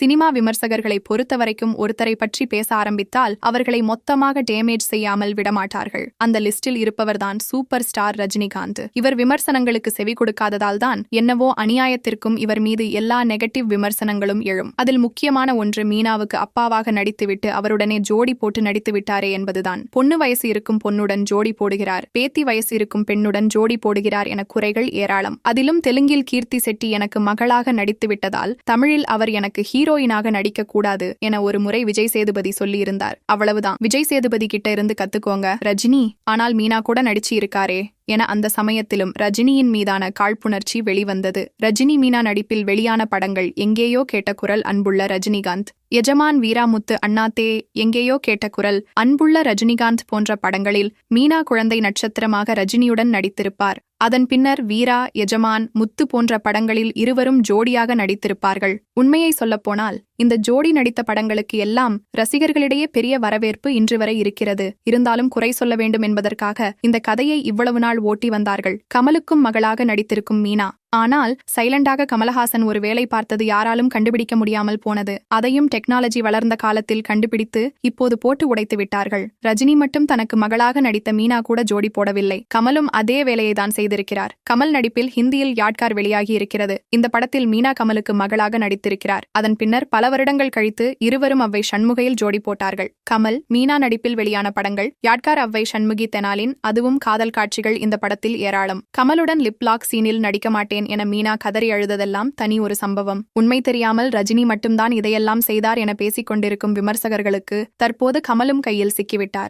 Cinema விமர்சகர்களை பொறுத்தவரைக்கும் ஒருத்தரை பற்றி பேச ஆரம்பித்தால் அவர்களை மொத்தமாக டேமேஜ் செய்யாமல் விடமாட்டார்கள். அந்த லிஸ்டில் இருப்பவர்தான் சூப்பர் ஸ்டார் ரஜினிகாந்த். இவர் விமர்சனங்களுக்கு செவி கொடுக்காததால் தான் என்னவோ அநியாயத்திற்கும் இவர் மீது எல்லா நெகட்டிவ் விமர்சனங்களும் எழும். அதில் முக்கியமான ஒன்று மீனாவுக்கு அப்பாவாக நடித்துவிட்டு அவருடனே ஜோடி போட்டு நடித்து விட்டாரே என்பதுதான். பொண்ணு வயசு இருக்கும் பொண்ணுடன் ஜோடி போடுகிறார். பேத்தி வயசு இருக்கும் பெண்ணுடன் ஜோடி போடுகிறார் என குறைகள் ஏராளம். அதிலும் தெலுங்கில் கீர்த்தி செட்டி எனக்கு மகளாக நடித்து விட்டதால் தமிழில் அவர் எனக்கு ஹீரோ ஹீரோயினாக நடிக்க கூடாது என ஒரு முறை விஜய் சேதுபதி சொல்லியிருந்தார். அவ்வளவுதான். விஜய் சேதுபதி கிட்ட இருந்து கத்துக்கோங்க. ரஜினி ஆனால் மீனா கூட நடிச்சு இருக்காரே என அந்த சமயத்திலும் ரஜினியின் மீதான காழ்ப்புணர்ச்சி வெளிவந்தது. ரஜினி மீனா நடிப்பில் வெளியான படங்கள் எங்கேயோ கேட்ட குரல் அன்புள்ள ரஜினிகாந்த் எஜமான் வீராமுத்து அண்ணாத்தே எங்கேயோ கேட்ட குரல் அன்புள்ள ரஜினிகாந்த் போன்ற படங்களில் மீனா குழந்தை நட்சத்திரமாக ரஜினியுடன் நடித்திருப்பார். அதன் பின்னர் வீரா எஜமான் முத்து போன்ற படங்களில் இருவரும் ஜோடியாக நடித்திருப்பார்கள். உண்மையை சொல்லப்போனால் இந்த ஜோடி நடித்த படங்களுக்கு எல்லாம் ரசிகர்களிடையே பெரிய வரவேற்பு இன்று வரை இருக்கிறது. இருந்தாலும் குறை சொல்ல வேண்டும் என்பதற்காக இந்த கதையை இவ்வளவு நாள் ஓட்டி வந்தார்கள். கமலுக்கும் மகளாக நடித்திருக்கும் மீனா. ஆனால் சைலண்டாக கமலஹாசன் ஒரு வேலை பார்த்தது யாராலும் கண்டுபிடிக்க முடியாமல் போனது. அதையும் டெக்னாலஜி வளர்ந்த காலத்தில் கண்டுபிடித்து இப்போது போட்டு உடைத்து விட்டார்கள். ரஜினி மட்டும் தனக்கு மகளாக நடித்த மீனா கூட ஜோடி போடவில்லை. கமலும் அதே வேலையை தான் செய்திருக்கிறார். கமல் நடிப்பில் ஹிந்தியில் யாட்கார் வெளியாகி இருக்கிறது. இந்த படத்தில் மீனா கமலுக்கு மகளாக நடித்திருக்கிறார். அதன் பின்னர் பல வருடங்கள் கழித்து இருவரும் அவ்வை சண்முகையில் ஜோடி போட்டார்கள். கமல் மீனா நடிப்பில் வெளியான படங்கள் யாட்கார் அவ்வை சண்முகி தெனாலின் அதுவும் காதல் காட்சிகள் இந்த படத்தில் ஏராளம். கமலுடன் லிப்லாக் சீனில் நடிக்க மாட்டேன் என மீனா கதறி அழுததெல்லாம் தனி ஒரு சம்பவம். உண்மை தெரியாமல் ரஜினி மட்டும்தான் இதையெல்லாம் செய்தார் என பேசிக் கொண்டிருக்கும் விமர்சகர்களுக்கு தற்போது கமலும் கையில் சிக்கிவிட்டார்.